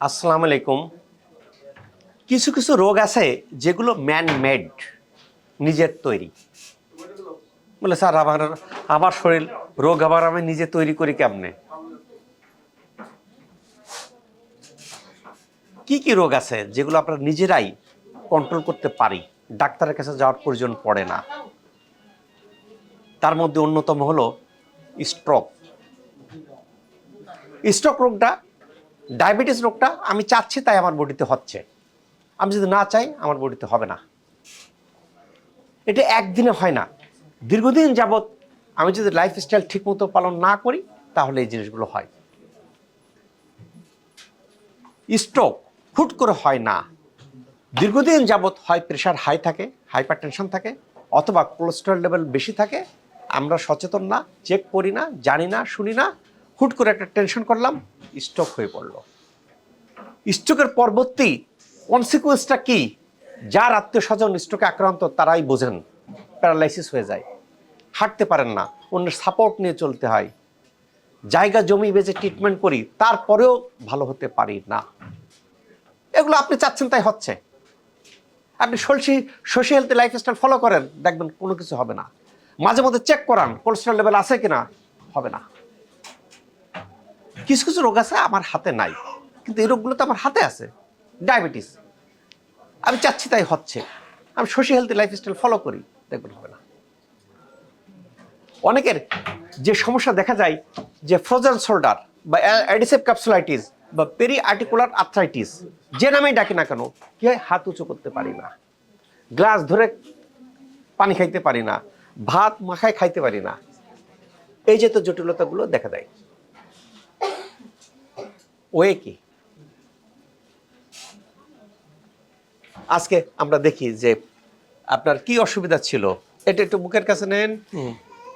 আসসালামু আলাইকুম। কিছু কিছু রোগ আছে যেগুলো ম্যান মেড নিজের তৈরি। বলে, স্যার, আমার আমার শরীর রোগ আবার আমি নিজে তৈরি করি কেমনে? কি কি রোগ আছে যেগুলো আমরা নিজেরাই কন্ট্রোল করতে পারি? ডাক্তারের কাছে যাওয়ার প্রয়োজন পড়ে না। তার মধ্যে অন্যতম হলো স্ট্রোক স্ট্রোক রোগটা ডায়াবেটিস রোগটা আমি চাচ্ছি তাই আমার বডিতে হচ্ছে। আমি যদি না চাই, আমার বডিতে হবে না। এটা একদিনে হয় না। দীর্ঘদিন যাবৎ আমি যদি লাইফস্টাইল ঠিকমতো পালন না করি, তাহলে এই জিনিসগুলো হয়। স্ট্রোক হুট করে হয় না। দীর্ঘদিন যাবৎ হয় প্রেশার হাই থাকে হাইপার টেনশন থাকে, অথবা কোলেস্টেরল লেভেল বেশি থাকে, আমরা সচেতন না চেক করি না, জানি না, শুনি না হুট করে একটা টেনশন করলাম স্ট্রোক হয়ে পড়ল। স্ট্রোকের পরবর্তী কনসিকুয়েন্সটা কি? যার আত্মীয় স্বজন স্ট্রোকে আক্রান্ত, তারাই বোঝেন প্যারালাইসিস হয়ে যায়। হাঁটতে পারেন না, অন্যের সাপোর্ট নিয়ে চলতে হয়। জায়গা জমি বেঁচে ট্রিটমেন্ট করি, তারপরেও ভালো হতে পারি না। এগুলো আপনি চাচ্ছেন, তাই হচ্ছে। আপনি সলসি সোশ্যাল হেলথ লাইফস্টাইল ফলো করেন, দেখবেন কোনো কিছু হবে না। মাঝে মধ্যে চেক করান কোলেস্ট্রল লেভেল আছে কিনা? হবে না। কিছু কিছু রোগ আছে আমার হাতে নাই। কিন্তু এই রোগগুলো তো আমার হাতে আছে। ডায়াবেটিস। আমি চাচ্ছি তাই হচ্ছে। আমি সোশ্যাল হেলথ লাইফস্টাইল ফলো করি, দেখবেন হবে না। অনেকের যে সমস্যা দেখা যায় যে ফ্রোজেন শোল্ডার বা অ্যাডিসেভ ক্যাপসুলাইটিস বা পেরি আর্টিকুলার আর্থ্রাইটিস যে নামেই ডাকি না কেন, কি হয়? হাত উঁচু করতে পারি না। গ্লাস ধরে পানি খাইতে পারি না। ভাত মাখায় খাইতে পারি না। এই যে তো জটিলতাগুলো দেখা দেয়। ওয়ে কি? আজকে আমরা দেখি যে আপনার কি অসুবিধা ছিল? এটা একটু মুখের কাছে নেন।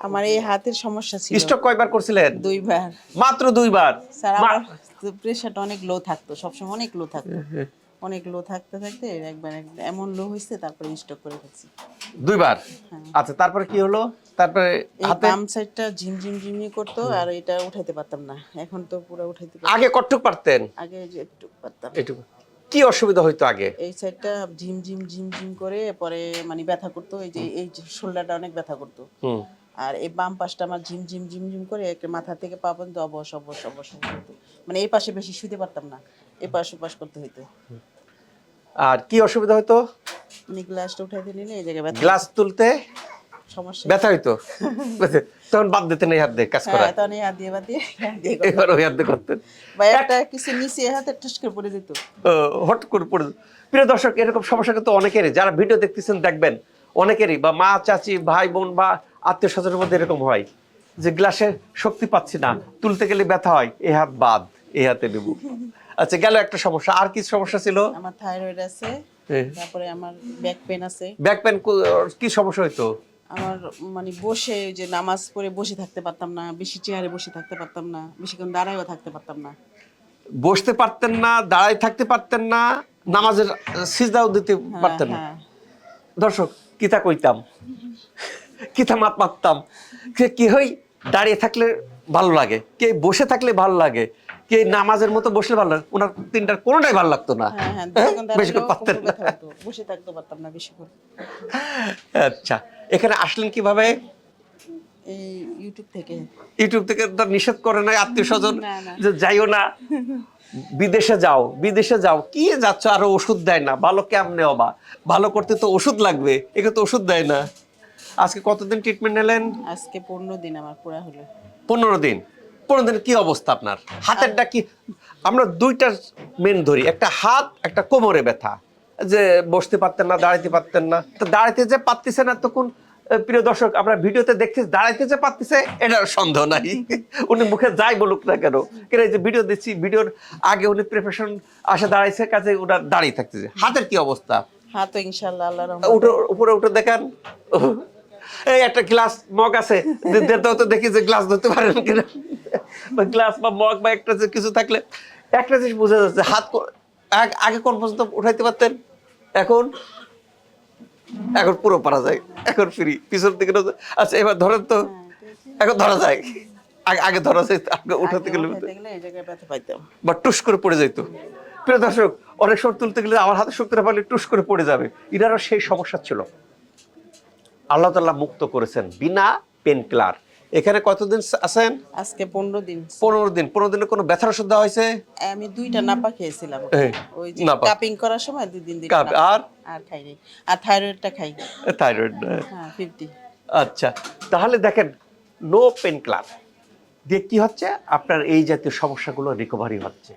আমার এই হাতের সমস্যা ছিল। স্টক কয়বার করছিলেন? দুইবার। মাত্র দুইবার? স্যার আমার প্রেশারটা অনেক লো থাকতো সবসময় অনেক লো থাকতো। অনেক লো থাকতে থাকতে একবার এক- এমন লো হয়েছে তারপরে স্টক করে ফেলছি। দুইবার? আচ্ছা তারপরে কি হলো? তারপরে হাতে বাম সাইডটা ঝিম করতো আর এটা উঠাইতে পারতাম না। এখন তো পুরো উঠাইতে পারি আগে পারতেন? আগে একটু পারতাম। এটুকু কি অসুবিধা হইতো আগে? এই সাইডটা ঝিম ঝিম ঝিম ঝিম করে পরে মানে ব্যথা করতো। এই যে এই শোল্ডারটা অনেক ব্যথা করতো। হুম। আর এই বাম পাশটা আমার ঝিম ঝিম ঝিম ঝিম করে একটা মাথা থেকে পা পর্যন্ত অবশ অবশ অবশ হতো। মানে এই পাশে বেশি শুতে পারতাম না। এই পাশ ওপাশ করতে হইতো। আর কি অসুবিধা হইতো? মানে গ্লাসটা উঠাইতে নিলে এই জায়গায় গ্লাস তুলতে? সমস্যা ব্যথা হইতো তখন বাদ দিতেন এই হাত দিয়ে কাজ করা হ্যাঁ তখন এই হাত দিয়ে বাদ দিয়ে। এবার ওই হাত দিয়ে করতেন। বা একটা কিছু নিচে হাতে ঠাস করে পড়ে যেত। হট করে পড়ে প্রিয় দর্শক এরকম সমস্যা কিন্তু অনেকেরই। যারা ভিডিও দেখতেছেন দেখবেন অনেকেরই। বা মা চাচি ভাই বোন বা আত্মীয় স্বজনের মধ্যে এরকম হয় যে গ্লাসে শক্তি পাচ্ছি না। তুলতে গেলে ব্যথা হয়। এ হাত বাদ এ হাতে নেব। আচ্ছা গেল একটা সমস্যা। আর কি সমস্যা ছিল? আমার থাইরয়েড আছে। তারপরে আমার ব্যাক পেন আছে। ব্যাক পেন কি সমস্যা হইতো? আমার মানে বসে ওই যে নামাজ পড়ে বসে থাকতে পারতাম না বেশি চেয়ারে বসে থাকতে পারতাম না বেশিক্ষণ দাঁড়ায়ও থাকতে পারতাম না। বসতে পারতেন না দাঁড়ায় থাকতে পারতেন না নামাজের সিজদাও দিতে হ্যাঁ, পারতেন না। হ্যাঁ। দর্শক কিতা কইতাম? কিতা মাত মারতাম? যে কি হই দাঁড়িয়ে থাকলে ভালো লাগে। কে বসে থাকলে ভালো লাগে কে নামাজের মতো বসলে ভালো লাগে। ওনার তিনটার কোনোটাই ভালো লাগতো না। হ্যাঁ হ্যাঁ বেশিক্ষণ করে পারতেন না। বসে থাকতে পারতাম না বেশিক্ষণ আচ্ছা এখানে আসলেন কীভাবে? ইউটিউব থেকে। ইউটিউব থেকে তো নিষেধ করে নাই আত্মীয় স্বজন। যে যাইও না। বিদেশে যাও বিদেশে যাও। কি যাচ্ছ? আরও ওষুধ দেয় না। ভালো কেমনে হবা? ভালো করতে তো ওষুধ লাগবে এখানে তো ওষুধ দেয় না। আজকে কতদিন ট্রিটমেন্ট নিলেন? আজকে পনেরো দিন আমার পুরা হলো। পনেরো দিন। পনেরো দিন কি অবস্থা আপনার? হাতেরটা কি আমরা দুইটা মেন ধরি একটা হাত একটা কোমরে ব্যথা। যে বসতে পারতেন না দাঁড়াইতে পারতেন না। তো দাঁড়াইতে যে পারতেছে না তখন প্রিয় দর্শক আমরা ভিডিওতে দেখছি দাঁড়াইতে যে পারতেছে এটার সন্দেহ নাই। উনি মুখে যাই বলুক না কেন। কেন এই যে ভিডিও দেখছি ভিডিওর আগে উনি প্রিপারেশন আসে দাঁড়াইছে কাজে ওটা দাঁড়িয়ে থাকতেছে। হাতের কি অবস্থা? হ্যাঁ তো ইনশাল্লাহ আল্লাহ উঠে উপরে উঠে দেখান। এই একটা গ্লাস মগ আছে। তো দেখি যে গ্লাস ধরতে পারেন কিনা। বা গ্লাস বা মগ বা একটা যে কিছু থাকলে। একটা জিনিস বোঝা যাচ্ছে হাত আগে কোন পর্যন্ত উঠাইতে পারতেন? এখন? এখন পুরো পারা যায়। এখন ফ্রি পিছন থেকে আচ্ছা এবার ধরেন তো। এখন ধরা যায়। আগে আগে ধরা যায় আগে উঠাতে গেলে বা টুস করে পড়ে যাইতো। প্রিয় দর্শক অনেক সময় তুলতে গেলে আমার হাতে শক্তিটা পারলে টুস করে পড়ে যাবে। ইনারও সেই সমস্যা ছিল। আল্লাহ তাল্লাহ মুক্ত করেছেন বিনা পেন কিলার এখানে কতদিন আছেন? আজকে পনেরো দিন। পনেরো দিন। পনেরো দিনে কোনো ব্যথার ওষুধ দেওয়া হয়েছে? আমি দুইটা নাপা খেয়েছিলাম। ওই যে। কাপিং করার সময় দুই দিন আর? আর খাইনি আর থাইরয়েডটা খাই। থাইরয়েড হ্যাঁ ফিফটি। আচ্ছা তাহলে দেখেন নো পেন কিলার দিয়ে কি হচ্ছে? আপনার এই জাতীয় সমস্যাগুলো রিকভারি হচ্ছে।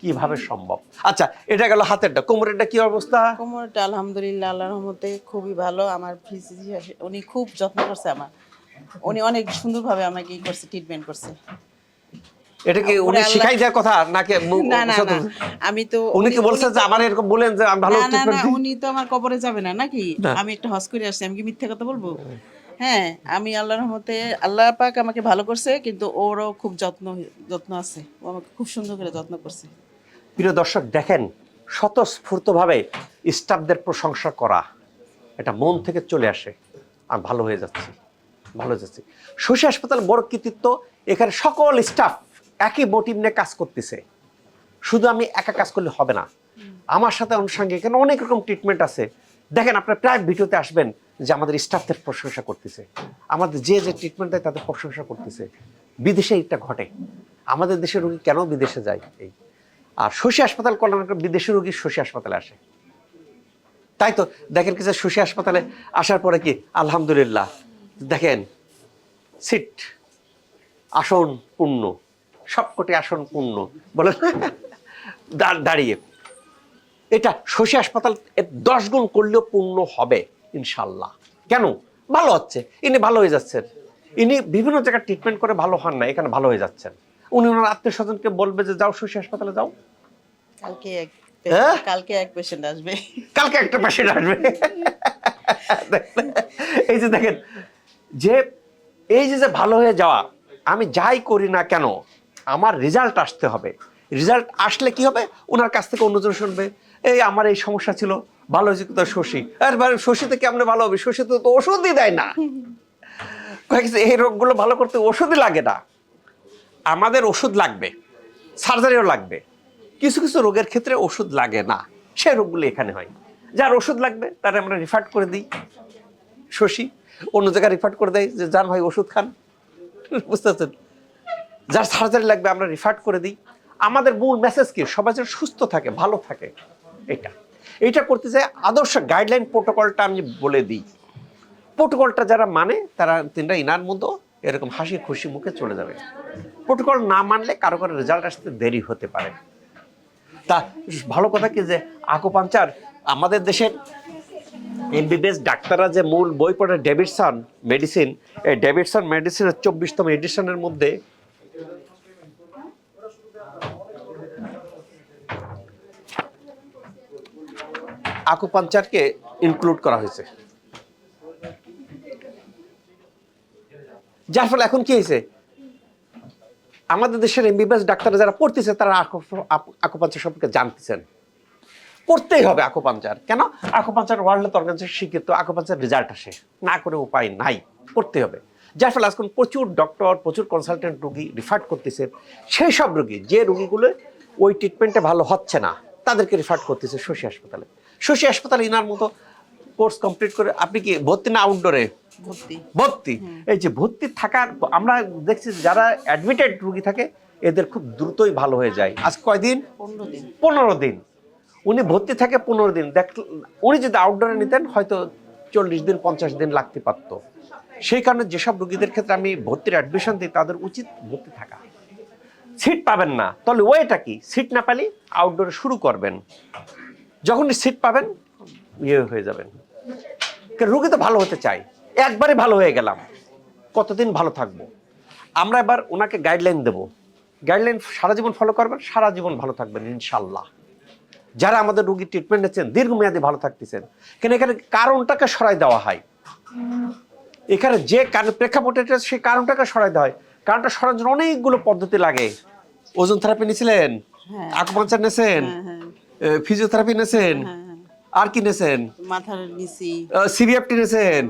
কীভাবে সম্ভব? আচ্ছা এটা গেল হাতেরটা। কোমরেরটা কি অবস্থা? কোমরটা আলহামদুলিল্লাহ আল্লাহর রহমতে খুবই ভালো। আমার ফিজিশিয়ান উনি খুব যত্ন করছে আমার। উনি অনেক সুন্দরভাবে আমাকে ই করছে ট্রিটমেন্ট করছে। এটা কি উনি শিখাই দেওয়ার কথা নাকি না না আমি তো উনি কি বলছেন যে আমার এরকম বলেন যে আমি ভালো না উনি তো আমার কবরে যাবে না নাকি? আমি একটা হজ করে আসছি আমি কি মিথ্যা কথা বলব? হ্যাঁ আমি আল্লাহর রহমতে আল্লাহ পাক আমাকে ভালো করছে কিন্তু ওরও খুব যত্ন যত্ন আছে। ও আমাকে খুব সুন্দর করে যত্ন করছে। প্রিয় দর্শক, দেখেন, স্বতঃস্ফূর্তভাবে স্টাফদের প্রশংসা করা, এটা মন থেকে চলে আসে। আর ভালো হয়ে যাচ্ছি, ভালো হয়ে যাচ্ছি। শশী হাসপাতাল বড় কৃতিত্ব, এখানে সকল স্টাফ একই মোটিভ নিয়ে কাজ করতেছে। শুধু আমি একা কাজ করলে হবে না। আমার সাথে অনুষঙ্গে এখানে অনেক রকম ট্রিটমেন্ট আছে। দেখেন, আপনার প্রায় ভিডিওতে আসবেন যে আমাদের স্টাফদের প্রশংসা করতেছে। আমাদের যে যে ট্রিটমেন্ট দেয় তাদের প্রশংসা করতেছে। বিদেশে এটা ঘটে। আমাদের দেশের রোগী কেন বিদেশে যায়? এই আর শশী হাসপাতাল কল্যাণ বিদেশি রোগী শশী হাসপাতালে আসে। তাই তো, দেখেন কি যে শশী হাসপাতালে আসার পরে কি, আলহামদুলিল্লাহ। দেখেন, সিট, আসন পূর্ণ, সবকটি আসন পূর্ণ। বলে দাঁড়িয়ে। এটা শশী হাসপাতাল দশ গুণ করলেও পূর্ণ হবে, ইনশাল্লাহ। কেন? ভালো হচ্ছে। ইনি ভালো হয়ে যাচ্ছেন। ইনি বিভিন্ন জায়গায় ট্রিটমেন্ট করে ভালো হন না এখানে ভালো হয়ে যাচ্ছেন। উনি ওনার আত্মীয় স্বজনকে বলবে যে যাও শশী হাসপাতালে যাও। কালকে এক হ্যাঁ? কালকে এক পেশেন্ট আসবে। কালকে একটা পেশেন্ট আসবে। এই যে দেখেন যে এই যে যে ভালো হয়ে যাওয়া আমি যাই করি না কেন আমার রেজাল্ট আসতে হবে। রেজাল্ট আসলে কি হবে? ওনার কাছ থেকে অন্যজন শুনবে এই আমার এই সমস্যা ছিল ভালো হয়েছে তো শশী। আর শশীতে কেমনে ভালো হবে? শশীতে তো ওষুধই দেয় না। এই রোগগুলো ভালো করতে ওষুধই লাগে না। আমাদের ওষুধ লাগবে সার্জারিও লাগবে। কিছু কিছু রোগের ক্ষেত্রে ওষুধ লাগে না সেই রোগগুলো এখানে হয়। যার ওষুধ লাগবে, তার আমরা রিফার করে দিই। শশী অন্য জায়গায় রিফার করে দেয় যে যান ভাই, ওষুধ খান। বুঝতে পারছেন? যার সার্জারি লাগবে, আমরা রিফার করে দিই। আমাদের মূল মেসেজ কি? সবাই যেন সুস্থ থাকে, ভালো থাকে, এটা। এইটা করতে চাই আদর্শ গাইডলাইন প্রোটোকলটা আমি বলে দিই। প্রোটোকলটা যারা মানে তারা তিনটা ইনার মধ্যে এরকম হাসি খুশি মুখে চলে যাবে। প্রোটোকল না মানলে কারও কারও রেজাল্ট আসতে দেরি হতে পারে। তা ভালো কথা কি যে আকোপাঞ্চার আমাদের দেশের এমবিবিএস ডাক্তাররা যে মূল বই পড়ে ডেভিডসন মেডিসিন এই ডেভিডসন মেডিসিনের চব্বিশতম এডিশনের মধ্যে আকুপাঞ্চারকে ইনক্লুড করা হয়েছে। যার ফলে এখন কি হয়েছে? আমাদের দেশের এমবিবিএস ডাক্তার যারা পড়তেছে, তারা আকুপাঞ্চার সম্পর্কে জানতেছেন। পড়তেই হবে আকুপাঞ্চার কেন? আকুপাঞ্চার ওয়ার্ল্ড হেলথ অর্গানাইজেশন স্বীকৃত আকুপাঞ্চার রেজাল্ট আসে। না করে উপায় নাই। পড়তে হবে। যার ফলে আজকাল প্রচুর ডক্টর প্রচুর কনসালটেন্ট রুগী রিফার করতেছে। সেই সব রুগী, যে রুগীগুলো ওই ট্রিটমেন্টে ভালো হচ্ছে না, তাদেরকে রিফার করতেছে শশী হাসপাতালে। শশী হাসপাতালে ইনার মতো কোর্স কমপ্লিট করে আপনি কি ভর্তি না আউটডোরে ভর্তি। ভর্তি? এই যে ভর্তি থাকার আমরা দেখছি যারা অ্যাডমিটেড রুগী থাকে এদের খুব দ্রুতই ভালো হয়ে যায়। আজ কয়দিন পনেরো দিন। পনেরো দিন। উনি ভর্তি থাকে পনেরো দিন। দেখ উনি যদি আউটডোরে নিতেন হয়তো চল্লিশ দিন পঞ্চাশ দিন লাগতে পারতো। সেই কারণে যেসব রুগীদের ক্ষেত্রে আমি ভর্তির অ্যাডমিশন দিই তাদের উচিত ভর্তি থাকা। সিট পাবেন না। তাহলে ওয়েটা কি? সিট না পেলে আউটডোরে শুরু করবেন। যখনই সিট পাবেন ইয়ে হয়ে যাবেন। রুগী তো ভালো হতে চাই। একবারে ভালো হয়ে গেলাম। কতদিন ভালো থাকব? আমরা এবার ওনাকে গাইডলাইন দেব। গাইডলাইন সারা জীবন ফলো করবেন সারা জীবন ভালো থাকবেন ইনশাল্লাহ যারা আমাদের রুগী ট্রিটমেন্ট নিচ্ছেন দীর্ঘমেয়াদী ভালো থাকতেছেন কেন এখানে কারণটাকে সরাই দেওয়া হয়। এখানে যে কারণ প্রেক্ষাপটে সেই কারণটাকে সরাই দেওয়া হয়। কারণটা সরানোর জন্য অনেকগুলো পদ্ধতি লাগে। ওজন থেরাপি নিয়েছিলেন। আকুপাঞ্চার নিয়েছেন ফিজিওথেরাপি নিয়েছেন আর কি নিয়েছেন মাথার নিছি সিবিএফটি নিয়েছেন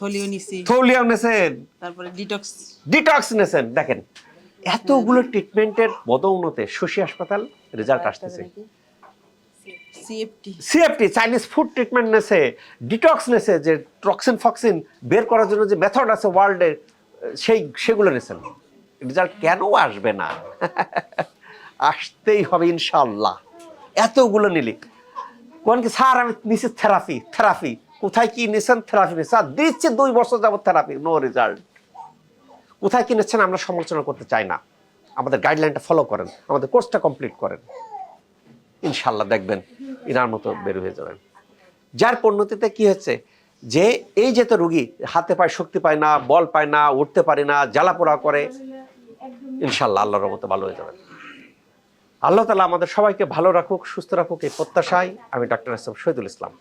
থলিও নিছি। থৌলিয়াম নিয়েছেন তারপরে ডিটক্স ডিটক্স নিয়েছেন দেখেন। এতগুলো ট্রিটমেন্টের বদৌনতে শশী হাসপাতাল রেজাল্ট আসতেছে। সিএফটি চাইনিজ ফুড ট্রিটমেন্ট নেছে ডিটক্স নেছে যে টক্সিন ফক্সিন বের করার জন্য যে মেথড আছে ওয়ার্ল্ডে সেই সেগুলো নেছেন। রেজাল্ট কেন আসবে না? আসতেই হবে ইনশাল্লাহ এতগুলো নিলি। কোন কি, স্যার, আমি নিচে থেরাপি থেরাপি। কোথায় কি নিছেন, থেরাপি নিচ্ছে স্যার, দিচ্ছে দুই বছর যাবত থেরাপি নো রেজাল্ট কোথায় কি নিচ্ছেন, আমরা সমালোচনা করতে চাই না। আমাদের গাইডলাইনটা ফলো করেন, আমাদের কোর্সটা কমপ্লিট করেন। ইনশাল্লাহ দেখবেন ইনার মতো বের হয়ে যাবেন। যার পরিণতিতে কি হচ্ছে, যে এই যে তো রুগী, হাতে পায় শক্তি পায় না, বল পায় না, উঠতে পারে না, জ্বালা পোড়া করে ইনশাল্লাহ আল্লাহর মতো ভালো হয়ে যাবেন আল্লাহ তালা আমাদের সবাইকে ভালো রাখুক, সুস্থ রাখুক এই প্রত্যাশায় আমি ডাক্তার আসলাম শহীদুল ইসলাম।